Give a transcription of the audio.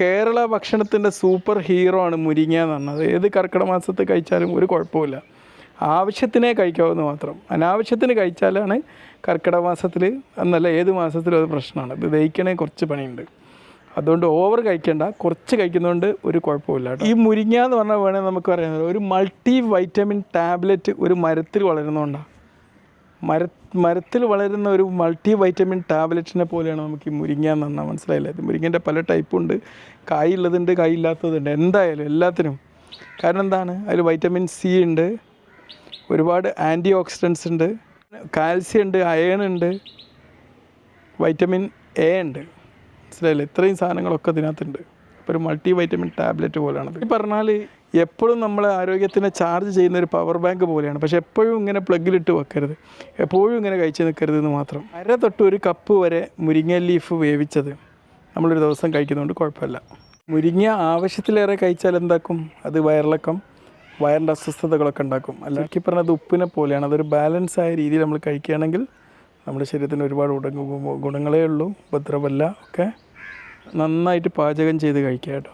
കേരള ഭക്ഷണത്തിന്റെ super hero ആണ് മുരിങ്ങ എന്ന് പറഞ്ഞത്. ഏത് കർക്കിടക മാസത്തിൽ കഴിച്ചാലും ഒരു കുഴപ്പമില്ല ആവശ്യത്തിനേ കഴിക്കാവുന്ന മാത്രം. അനാവശ്യത്തിന് കഴിച്ചാലാണ് കർക്കിടക മാസത്തിൽ എന്നല്ല ഏത് മാസത്തിലും അത് പ്രശ്നമാണ്. ഇത് ദഹിക്കണേ കുറച്ച് പണിയുണ്ട്. അതുകൊണ്ട് ഓവർ കഴിക്കേണ്ട. കുറച്ച് കഴിക്കുന്നതുകൊണ്ട് ഒരു കുഴപ്പമില്ല. ഈ മുരിങ്ങ എന്ന് പറഞ്ഞാൽ വേണമെങ്കിൽ നമുക്ക് പറയുന്നത് ഒരു മൾട്ടി വൈറ്റമിൻ ടാബ്ലറ്റ് ഒരു മരത്തിൽ വളരുന്നതുകൊണ്ടാണ് മര മരത്തിൽ വളരുന്ന ഒരു മൾട്ടി വൈറ്റമിൻ ടാബ്ലറ്റിനെ പോലെയാണ് നമുക്ക് ഈ മുരിങ്ങ പറഞ്ഞാൽ മനസ്സിലായില്ലേ? മുരിങ്ങന്റെ പല ടൈപ്പുണ്ട് കായ് ഇല്ലാത്തതുണ്ട്. എന്തായാലും എല്ലാത്തിനും. കാരണം എന്താണ്? അതിൽ വൈറ്റമിൻ സി ഉണ്ട്. ഒരുപാട് ആന്റി ഓക്സിഡൻസ് ഉണ്ട്. കാൽസ്യം ഉണ്ട് അയൺ ഉണ്ട്. വൈറ്റമിൻ എ ഉണ്ട്. മനസ്സിലായില്ലേ? ഇത്രയും സാധനങ്ങളൊക്കെ ഇതിനകത്തുണ്ട്. അപ്പോൾ ഒരു മൾട്ടി വൈറ്റമിൻ ടാബ്ലറ്റ് പോലെയാണത്. ഈ പറഞ്ഞാൽ എപ്പോഴും നമ്മൾ ആരോഗ്യത്തിനെ ചാർജ് ചെയ്യുന്ന ഒരു പവർ ബാങ്ക് പോലെയാണ്. പക്ഷേ എപ്പോഴും ഇങ്ങനെ പ്ലഗിലിട്ട് വെക്കരുത്. എപ്പോഴും ഇങ്ങനെ കഴിച്ച് നിൽക്കരുത് എന്ന് മാത്രം. അര തൊട്ട് ഒരു കപ്പ് വരെ മുരിങ്ങ ലീഫ് വേവിച്ചത് നമ്മളൊരു ദിവസം കഴിക്കുന്നതുകൊണ്ട് കുഴപ്പമില്ല. മുരിങ്ങ ആവശ്യത്തിലേറെ കഴിച്ചാൽ എന്താക്കും? അത് വയറിളക്കം വയറിന്റെ അസ്വസ്ഥതകളൊക്കെ ഉണ്ടാക്കും. അല്ലെങ്കിൽ പറഞ്ഞത് ഉപ്പിനെ പോലെയാണ്. അതൊരു ബാലൻസ് ആയ രീതിയിൽ നമ്മൾ കഴിക്കുകയാണെങ്കിൽ നമ്മുടെ ശരീരത്തിന് ഒരുപാട് ഗുണ ഗുണങ്ങളേ ഉള്ളൂ. ഉപദ്രവമല്ല. ഒക്കെ നന്നായിട്ട് പാചകം ചെയ്ത് കഴിക്കുക കേട്ടോ.